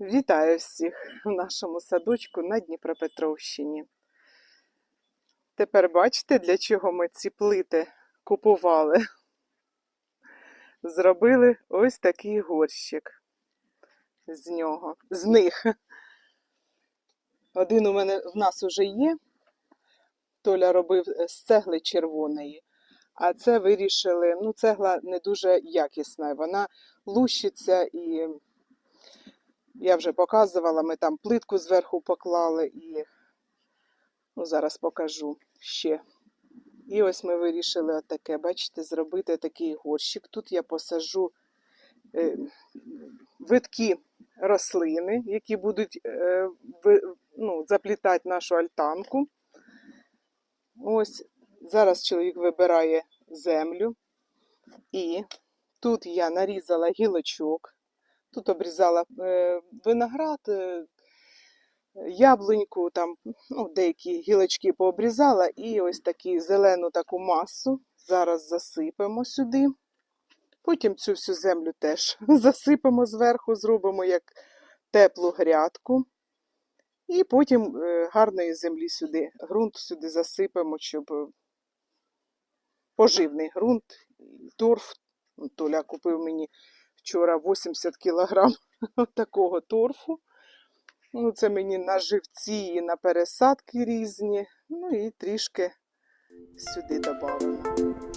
Вітаю всіх в нашому садочку на Дніпропетровщині. Тепер бачите, для чого ми ці плити купували? Зробили ось такий горщик з нього, з них. Один у мене в нас уже є. Толя робив з цегли червоної, а це вирішили, ну, цегла не дуже якісна, вона лущиться і я вже показувала, ми там плитку зверху поклали і ну, зараз покажу ще. І ось ми вирішили отаке, бачите, зробити такий горщик. Тут я посажу е, виткі рослини, які будуть е, ви- ну, заплітати нашу альтанку. Ось зараз чоловік вибирає землю. І тут я нарізала гілочок. Тут обрізала е, виноград, е, яблуньку, там, ну, деякі гілочки пообрізала, і ось таку зелену таку масу зараз засипемо сюди. Потім цю всю землю теж засипемо зверху, зробимо як теплу грядку. І потім е, гарної землі сюди, ґрунт сюди засипемо, щоб поживний ґрунт, торф. Толя купив мені вчора 80 кілограм такого торфу. Ну, це мені на живці і на пересадки різні. Ну і трішки сюди додамо.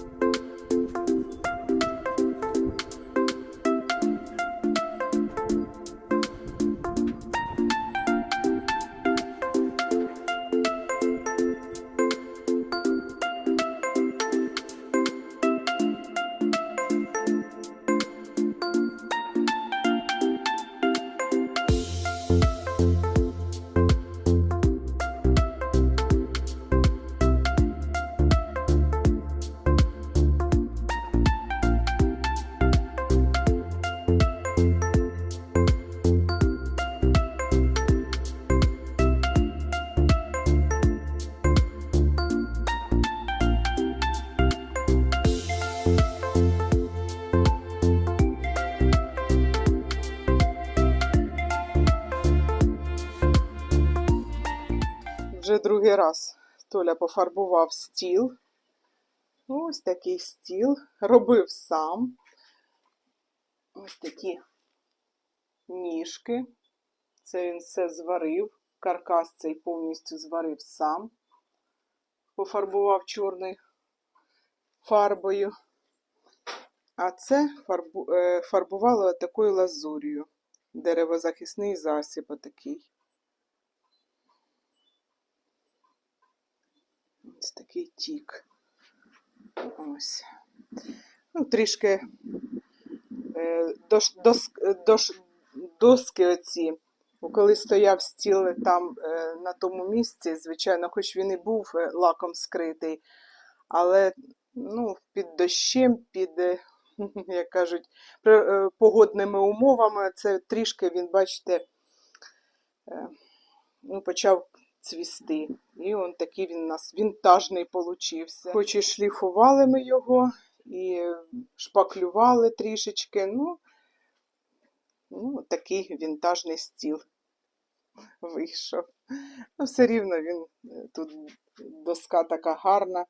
Вже другий раз Толя пофарбував стіл. Ось такий стіл. Робив сам. Ось такі ніжки. Це він все зварив. Каркас цей повністю зварив сам. Пофарбував чорною фарбою. А це е, фарбувало такою лазур'ю. Деревозахисний засіб отакий. Ось такий тік. Ось. Ну, трішки е, дош, дос, дош, доски оці. Коли стояв стіл там е, на тому місці, звичайно, хоч він і був е, лаком скритий, але ну, під дощем, під, е, як кажуть, е, погодними умовами, це трішки він, бачите, е, ну, почав цвісти. І он такий він у нас вінтажний получився. Хоч і шліфували ми його, і шпаклювали трішечки. Ну, ну такий вінтажний стіл вийшов. Ну, все рівно він е, тут доска така гарна,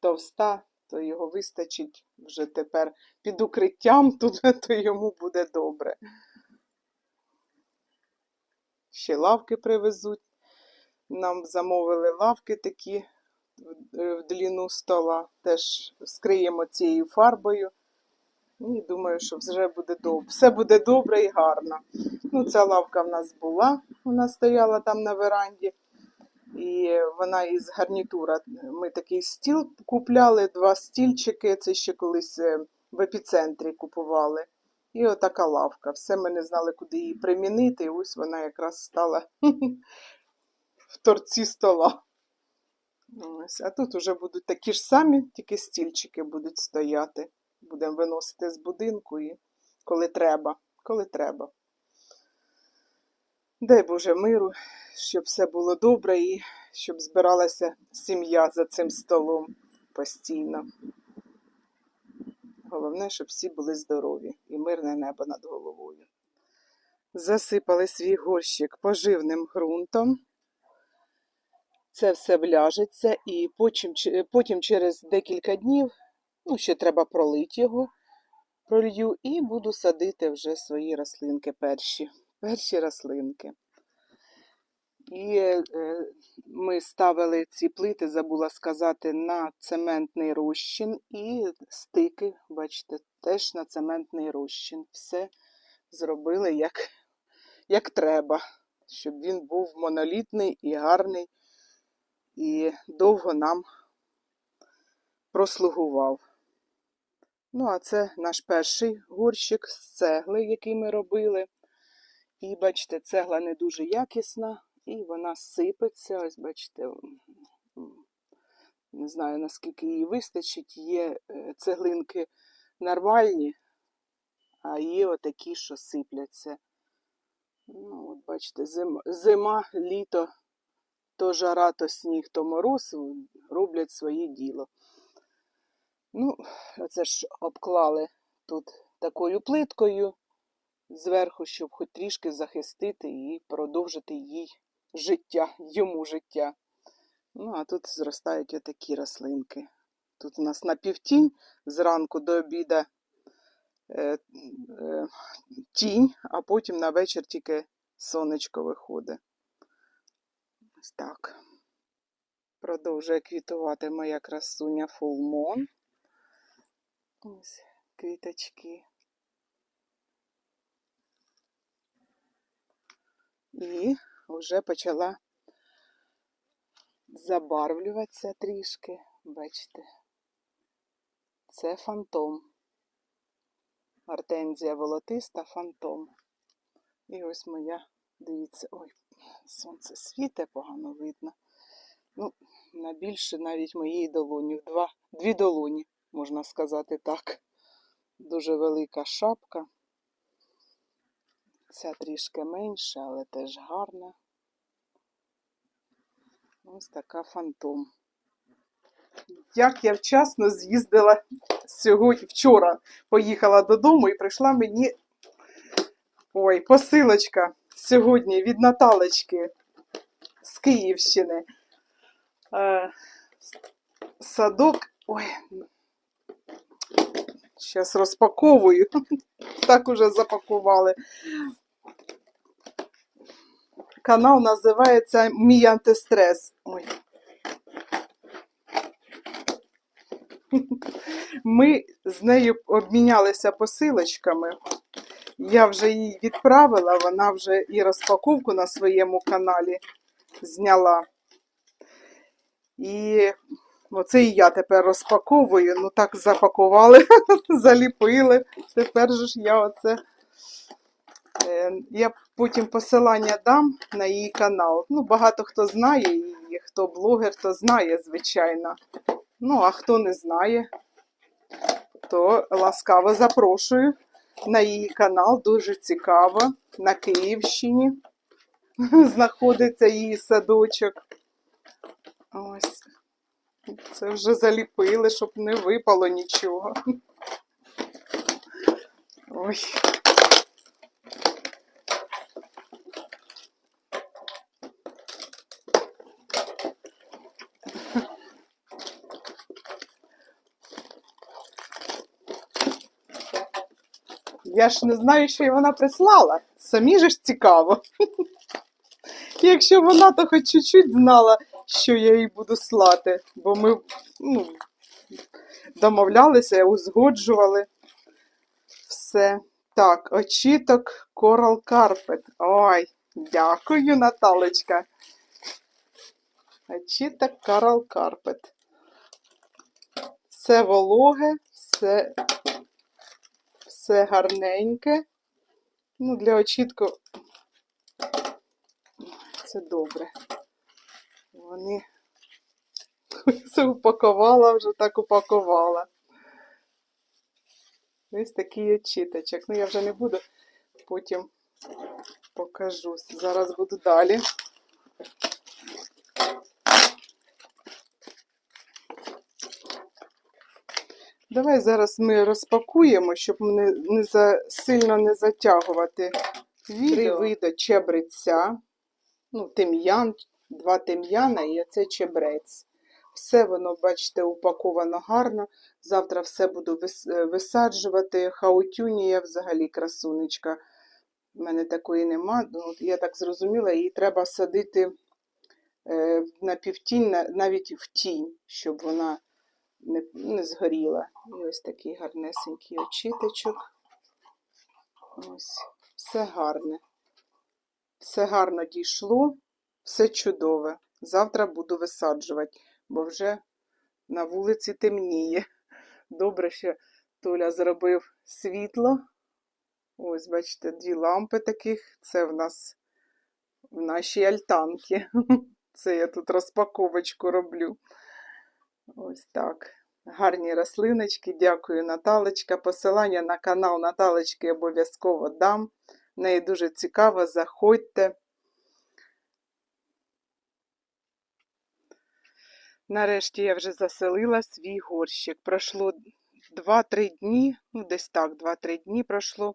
товста, то його вистачить вже тепер під укриттям, тут, то йому буде добре. Ще лавки привезуть. Нам замовили лавки такі в- е, длину стола. Теж скриємо цією фарбою. Ну, І думаю, що вже буде добре. Все буде добре і гарно. Ну, ця лавка в нас була, вона стояла там на веранді. І вона із гарнітура. Ми такий стіл купляли, два стільчики. Це ще колись е, в епіцентрі купували. І отака лавка. Все ми не знали, куди її примінити. І ось вона якраз стала в торці стола. Ось, а тут вже будуть такі ж самі, тільки стільчики будуть стояти. Будемо виносити з будинку і коли треба, коли треба. Дай Боже миру, щоб все було добре і щоб збиралася сім'я за цим столом постійно. Головне, щоб всі були здорові і мирне небо над головою. Засипали свій горщик поживним ґрунтом. Це все вляжеться, і потім, потім через декілька днів, ну, ще треба пролити його, пролью, і буду садити вже свої рослинки перші. Перші рослинки. І е, ми ставили ці плити, забула сказати, на цементний розчин і стики, бачите, теж на цементний розчин. Все зробили як, як треба, щоб він був монолітний і гарний, і довго нам прослугував. Ну, а це наш перший горщик з цегли, який ми робили. І бачите, цегла не дуже якісна, і вона сипеться. Ось бачите, не знаю наскільки її вистачить. Є е, цеглинки нормальні, а є отакі, що сипляться. Ну, от бачите, зима, зима, літо, то жара, то сніг, то мороз роблять своє діло. Ну, це ж обклали тут такою плиткою зверху, щоб хоч трішки захистити і продовжити їй життя, йому життя. Ну, а тут зростають отакі рослинки. Тут у нас на півтінь зранку до обіда е, е, тінь, а потім на вечір тільки сонечко виходить. Ось так. Продовжує квітувати моя красуня фулмон. Ось квіточки. І вже почала забарвлюватися трішки. Бачите, це фантом. Артензія волотиста фантом. І ось моя, дивіться, ой, сонце світе, погано видно. Ну, на більше навіть моєї долоні. Два, дві долоні, можна сказати так. Дуже велика шапка. Ця трішки менша, але теж гарна. Ось така фантом. Як я вчасно з'їздила сьогодні, вчора поїхала додому і прийшла мені ой, посилочка сьогодні від Наталочки з Київщини. Е, садок. Ой. Зараз розпаковую. Так уже запакували. Канал називається Мій антистрес. Ой. Ми з нею обмінялися посилочками. Я вже її відправила, вона вже і розпаковку на своєму каналі зняла. І оце і я тепер розпаковую. Ну так запакували, заліпили. Тепер же ж я оце. Е, Я потім посилання дам на її канал. Ну, багато хто знає її, хто блогер, то знає, звичайно. Ну, а хто не знає, то ласкаво запрошую на її канал. Дуже цікаво. На Київщині знаходиться її садочок. Ось. Це вже заліпили, щоб не випало нічого. Ой. Я ж не знаю, що й вона прислала. Самі же ж цікаво. Якщо вона то хоч чуть-чуть знала, що я їй буду слати, бо ми ну, домовлялися, узгоджували все. Так, очіток Coral Carpet. Ой, дякую, Наталочка. Очіток Coral Carpet. Все вологе, все, все гарненьке. Ну, для очітку це добре. Вони все упакувала, вже так упакувала. Ось такий очіточок. Ну, я вже не буду, потім покажу. Зараз буду далі. Давай зараз ми розпакуємо, щоб не, не за, сильно не затягувати Три відео. види чебреця, ну, тим'ян, два тим'яна і оце чебрець. Все воно, бачите, упаковано гарно. Завтра все буду вис- висаджувати. Хаутюнія взагалі красунечка. У мене такої нема. Ну, я так зрозуміла, її треба садити е, на півтінь, навіть в тінь, щоб вона не, не згоріла. І ось такий гарнесенький очіточок. Ось, все гарне. Все гарно дійшло, все чудове. Завтра буду висаджувати, бо вже на вулиці темніє. Добре, що Толя зробив світло. Ось, бачите, дві лампи таких. Це в нас в нашій альтанці. Це я тут розпаковочку роблю. Ось так. Гарні рослиночки. Дякую, Наталочка. Посилання на канал Наталочки обов'язково дам. Неї дуже цікаво, заходьте. Нарешті я вже заселила свій горщик. Пройшло 2-3 дні, ну десь так, 2-3 дні пройшло.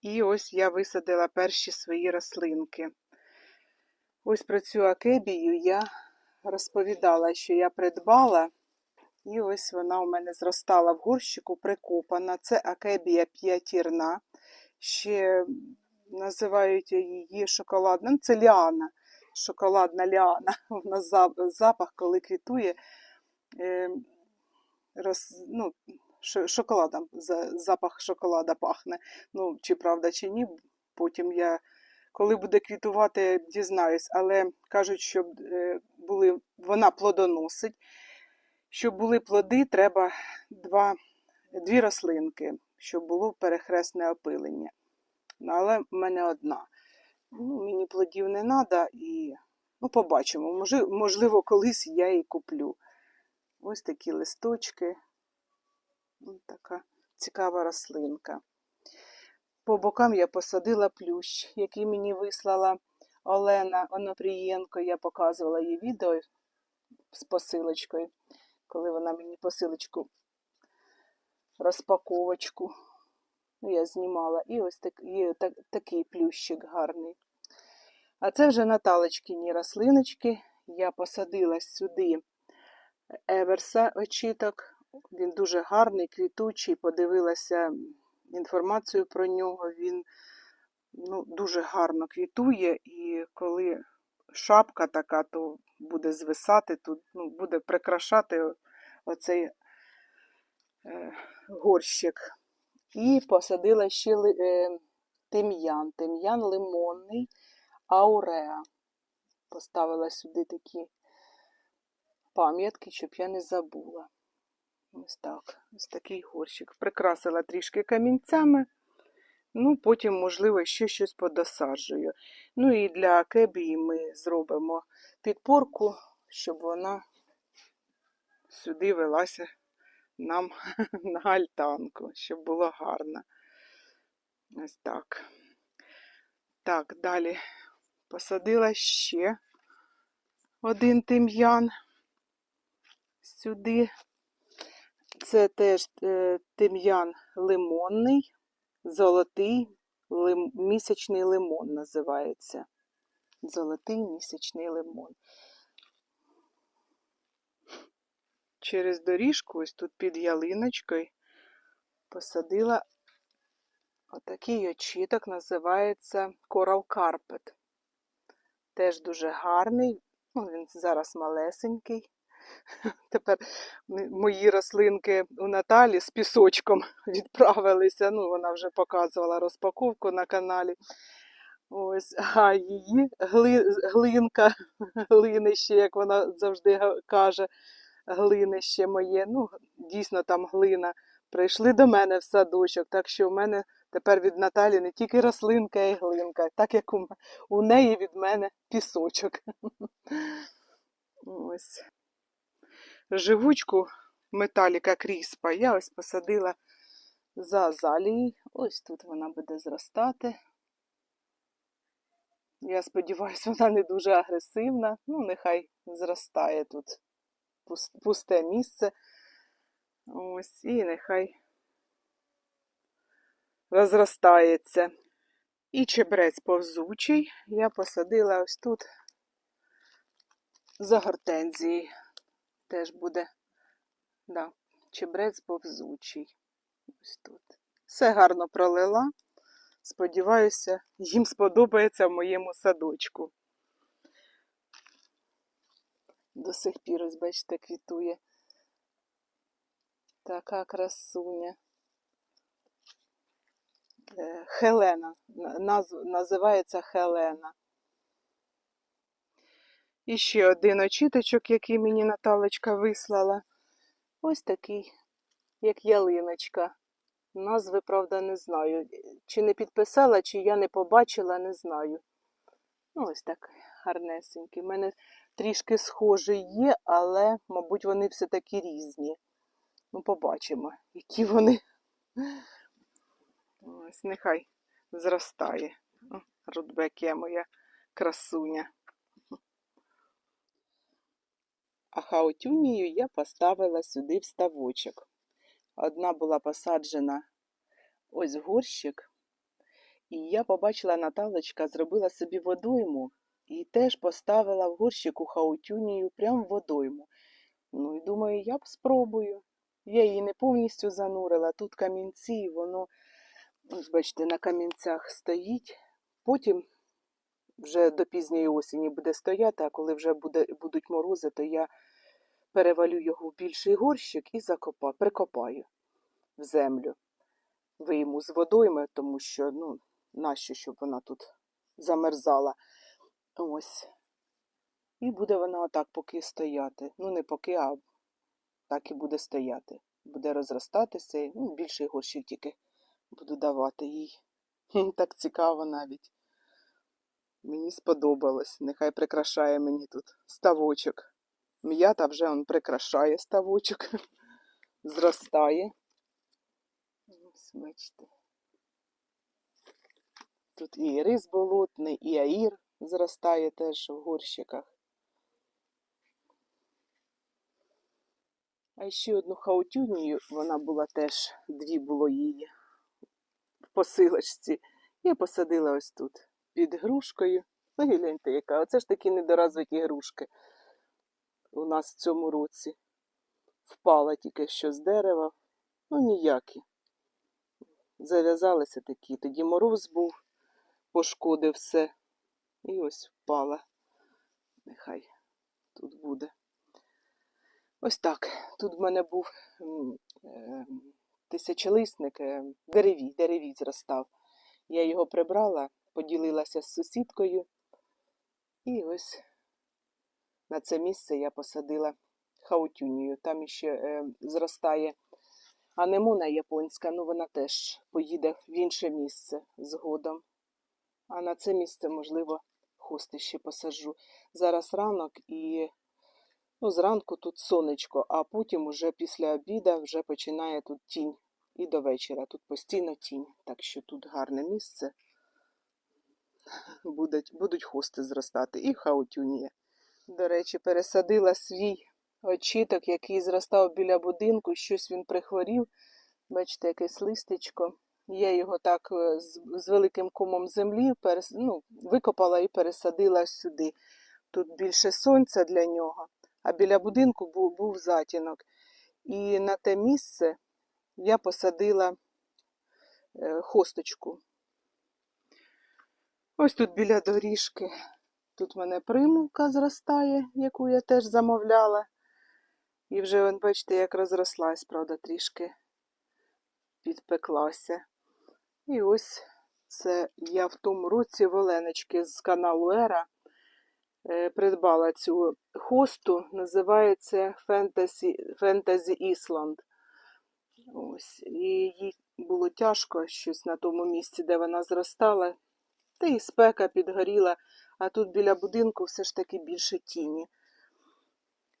І ось я висадила перші свої рослинки. Ось про цю акебію я розповідала, що я придбала. І ось вона у мене зростала в горщику, прикопана. Це акебія п'ятірна. Ще називають її шоколадна. Ну, це ліана, шоколадна ліана. Вона за- запах, коли квітує, е, роз, ну, шоколадом, запах шоколада пахне. Ну, чи правда, чи ні. Потім я, коли буде квітувати, дізнаюсь. Але кажуть, щоб е, були, вона плодоносить. Щоб були плоди, треба два, дві рослинки, щоб було перехресне опилення. Ну, але в мене одна. Ну, мені плодів не треба і ну, побачимо. Можливо, колись я і куплю. Ось такі листочки. Ось така цікава рослинка. По бокам я посадила плющ, який мені вислала Олена Онопрієнко. Я показувала їй відео з посилочкою, коли вона мені посилочку, розпаковочку. Ну, я знімала. І ось так, є так, такий плющик гарний. А це вже Наталочкині рослиночки. Я посадила сюди еверса очіток. Він дуже гарний, квітучий. Подивилася інформацію про нього. Він ну, дуже гарно квітує, і коли шапка така, то буде звисати, тут ну, буде прикрашати оцей е, горщик. І посадила ще е, тим'ян, тим'ян лимонний, ауреа. Поставила сюди такі пам'ятки, щоб я не забула. Ось так, ось такий горщик. Прикрасила трішки камінцями. Ну, потім, можливо, ще щось подосаджую. Ну і для кебії ми зробимо підпорку, щоб вона сюди велася нам на альтанку, щоб було гарно. Ось так. Так, далі посадила ще один тим'ян сюди. Це теж е, тим'ян лимонний, золотий лим, місячний лимон називається. Золотий місячний лимон. Через доріжку, ось тут під ялиночкою, посадила отакий очіток, називається Coral Carpet. Теж дуже гарний. Ну, він зараз малесенький. Тепер мої рослинки у Наталі з пісочком відправилися. Ну, вона вже показувала розпаковку на каналі. Ось, а її гли, глинка, глинище, як вона завжди каже, глинище моє. Ну, дійсно там глина. Прийшли до мене в садочок, так що в мене тепер від Наталі не тільки рослинка, й глинка, так як у, у неї від мене пісочок. Ось. Живучку металіка кріспа я ось посадила за азалією. Ось тут вона буде зростати. Я сподіваюся, вона не дуже агресивна. Ну, нехай зростає тут пусте місце. Ось, і нехай розростається. І чебрець повзучий я посадила ось тут за гортензії. Теж буде да, чебрець повзучий. Ось тут. Все гарно пролила. Сподіваюся, їм сподобається в моєму садочку. До сих пір, ось, бачите, квітує. Така красуня. Е, Хелена. Назв, називається Хелена. І ще один очіточок, який мені Наталочка вислала. Ось такий, як ялиночка. Назви, правда, не знаю. Чи не підписала, чи я не побачила, не знаю. Ну, ось так гарнесенький. У мене трішки схожі є, але, мабуть, вони все-таки різні. Ну, побачимо, які вони. Ось нехай зростає. Рудбекія моя красуня. А хаотюнію я поставила сюди в ставочок. Одна була посаджена ось горщик, і я побачила, Наталочка зробила собі водойму і теж поставила в горщику хаотюнію прямо в водойму. Ну і думаю, я б спробую. Я її не повністю занурила. Тут камінці, і воно, ось бачите, на камінцях стоїть. Потім вже до пізньої осені буде стояти, а коли вже буде, будуть морози, то я перевалю його в більший горщик і закопаю, прикопаю в землю. Вийму з водойми, тому що, ну, нащо, щоб вона тут замерзала. Ось. І буде вона отак поки стояти. Ну, не поки, а так і буде стояти. Буде розростатися, і ну, більший горщик тільки буду давати їй. Так цікаво навіть. Мені сподобалось. Нехай прикрашає мені тут ставочок. М'ята вже он прикрашає ставочок, зростає. Ось. Тут і рис болотний, і аїр зростає теж в горщиках. А ще одну хаутюнію, вона була теж, дві було її в посилочці. Я посадила ось тут під грушкою. Ну, гляньте, яка. Оце ж такі недоразвиті грушки у нас в цьому році. Впала тільки що з дерева. Ну, ніякі. Зав'язалися такі. Тоді мороз був, пошкодив все. І ось впала. Нехай тут буде. Ось так. Тут в мене був е, тисячолисник, е, деревій, деревій зростав. Я його прибрала, поділилася з сусідкою. І ось на це місце я посадила хаутюнію. Там ще е, зростає анемона японська, ну вона теж поїде в інше місце згодом. А на це місце, можливо, хости ще посаджу. Зараз ранок і ну, зранку тут сонечко, а потім уже після обіда вже починає тут тінь. І до вечора. Тут постійно тінь, так що тут гарне місце. Будуть, будуть хости зростати і хаутюнія. До речі, пересадила свій очіток, який зростав біля будинку, щось він прихворів. Бачите, якесь листечко. Я його так е, з, великим комом землі перес, ну, викопала і пересадила сюди. Тут більше сонця для нього, а біля будинку був, був затінок. І на те місце я посадила е, хосточку. Ось тут біля доріжки. Тут в мене примулка зростає, яку я теж замовляла. І вже, вон, бачите, як розрослась, правда, трішки підпеклася. І ось це я в тому році в Оленочки з каналу Ера е, придбала цю хосту, називається Fantasy, Fantasy Island. Ось. І їй було тяжко щось на тому місці, де вона зростала. Та і спека підгоріла, а тут біля будинку все ж таки більше тіні.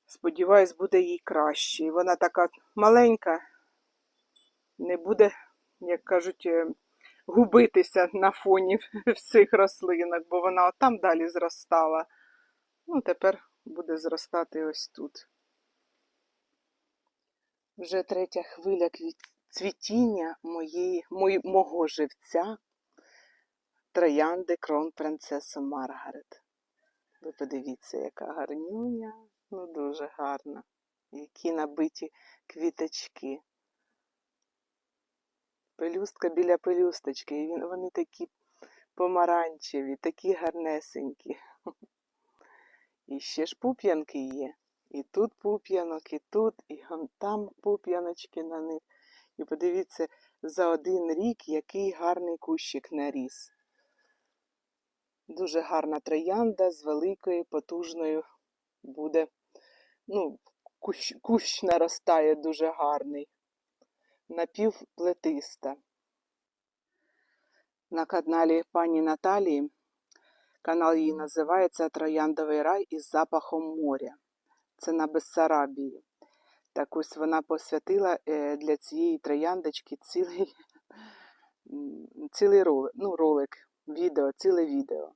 Сподіваюсь, буде їй краще. І вона така маленька, не буде, як кажуть, е, губитися на фоні всіх рослинок, бо вона там далі зростала. Ну, тепер буде зростати ось тут. Вже третя хвиля цвітіння моєї, мого живця. Троянди крон принцесу Маргарет. Ви подивіться, яка гарнюня. Ну, дуже гарна. Які набиті квіточки. Пелюстка біля пелюсточки. І вони такі помаранчеві, такі гарнесенькі. І ще ж пуп'янки є. І тут пуп'янок, і тут, і там пуп'яночки на них. І подивіться, за один рік який гарний кущик наріс. Дуже гарна троянда з великою, потужною буде. Ну, кущ, кущ наростає дуже гарний, напівплетиста. На каналі пані Наталії, канал її називається Трояндовий рай із запахом моря. Це на Бессарабії. Так ось вона посвятила е, для цієї трояндочки цілий, цілий ролик, ну, ролик, відео, ціле відео.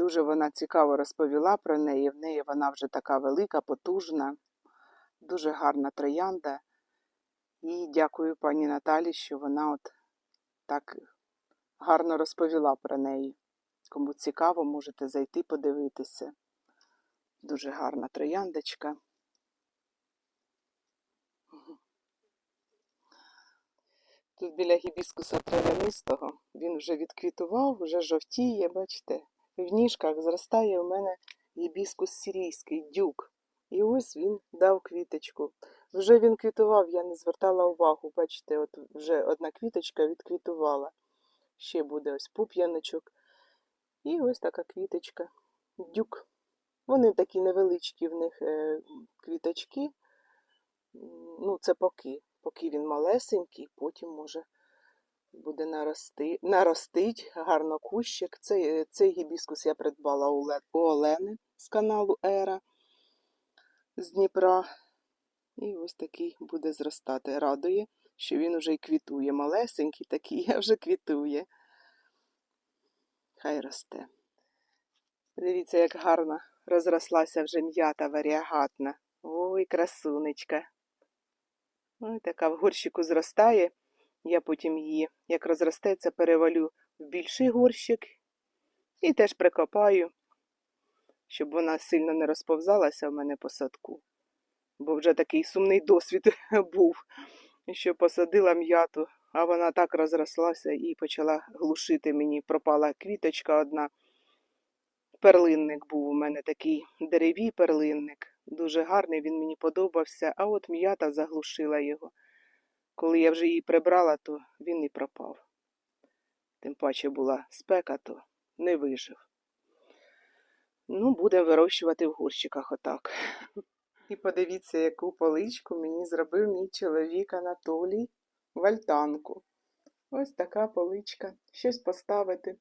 Дуже вона цікаво розповіла про неї. В неї вона вже така велика, потужна, дуже гарна троянда. І дякую пані Наталі, що вона от так гарно розповіла про неї. Кому цікаво, можете зайти подивитися. Дуже гарна трояндочка. Тут біля гібіскуса травянистого він вже відквітував, вже жовтіє, бачите. В ніжках зростає у мене гібіскус сирійський, дюк. І ось він дав квіточку. Вже він квітував, я не звертала увагу. Бачите, от вже одна квіточка відквітувала. Ще буде ось пуп'яночок. І ось така квіточка. Дюк. Вони такі невеличкі в них е, квіточки. Ну, це поки. Поки він малесенький, потім може буде нарости, наростить гарно кущик. Цей, цей гібіскус я придбала у, Ле- у Олени з каналу Ера з Дніпра. І ось такий буде зростати. Радує, що він уже й квітує. Малесенький такий, а вже квітує. Хай росте. Дивіться, як гарно розрослася вже м'ята варіагатна. Ой, красунечка. Ой, така в горщику зростає. Я потім її, як розростеться, перевалю в більший горщик і теж прикопаю, щоб вона сильно не розповзалася в мене по садку. Бо вже такий сумний досвід був, що посадила м'яту, а вона так розрослася і почала глушити мені. Пропала квіточка одна. Перлинник був у мене такий деревій перлинник. Дуже гарний, він мені подобався, а от м'ята заглушила його. Коли я вже її прибрала, то він і пропав. Тим паче була спека, то не вижив. Ну, будемо вирощувати в горщиках отак. І подивіться, яку поличку мені зробив мій чоловік Анатолій в альтанку. Ось така поличка. Щось поставити.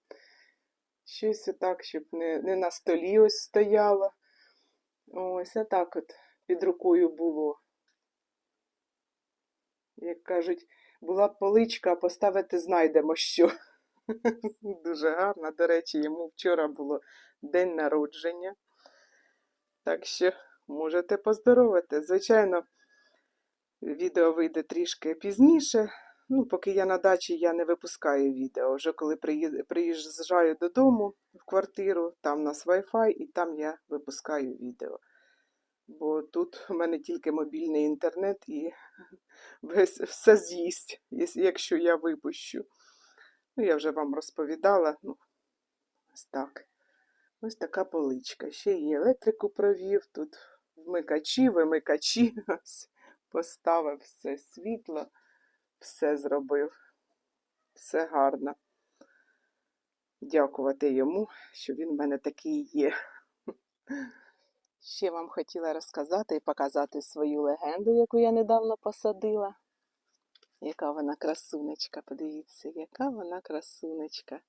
Щось отак, щоб не, не на столі ось стояло. Ось отак от під рукою було. Як кажуть, була б поличка, а поставити знайдемо що. Дуже гарно. До речі, йому вчора було день народження. Так що можете поздоровити. Звичайно, відео вийде трішки пізніше. Ну, поки я на дачі, я не випускаю відео. Вже коли приїжджаю додому в квартиру, там у нас Wi-Fi, і там я випускаю відео. Бо тут у мене тільки мобільний інтернет і весь, все з'їсть, якщо я випущу. Ну, я вже вам розповідала. Ну, ось так. Ось така поличка. Ще і електрику провів, тут вмикачі, вимикачі. Поставив все світло, все зробив. Все гарно. Дякувати йому, що він в мене такий є. Ще вам хотіла розказати і показати свою легенду, яку я недавно посадила. Яка вона красунечка, подивіться, яка вона красунечка.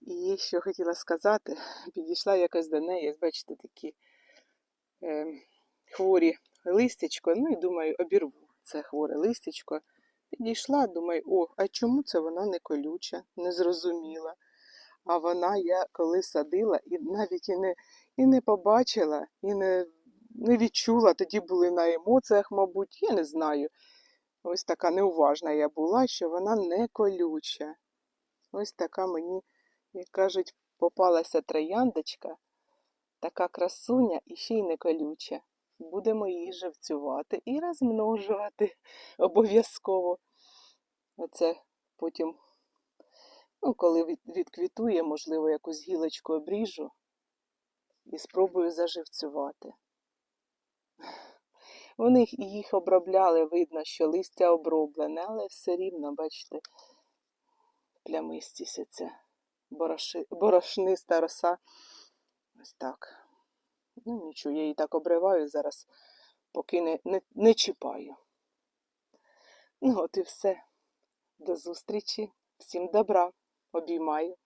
І що хотіла сказати, підійшла якось до неї, бачите, такі е, хворі листячко. Ну і думаю, обірву це хворе листячко. Підійшла, думаю, о, а чому це вона не колюча, не зрозуміла. А вона я коли садила і навіть і не, і не побачила, і не, не відчула. Тоді були на емоціях, мабуть, я не знаю. Ось така неуважна я була, що вона не колюча. Ось така мені Як кажуть, попалася трояндочка, така красуня і ще й не колюча. Будемо її живцювати і розмножувати обов'язково. Оце потім, ну, коли відквітує, можливо, якусь гілочку обріжу і спробую заживцювати. Вони їх- обробляли, видно, що листя оброблене, але все рівно, бачите, плямистість ця бороши, борошниста роса. Ось так. Ну нічого, я її так обриваю зараз, поки не, не, не чіпаю. Ну, от і все. До зустрічі. Всім добра. Обіймаю.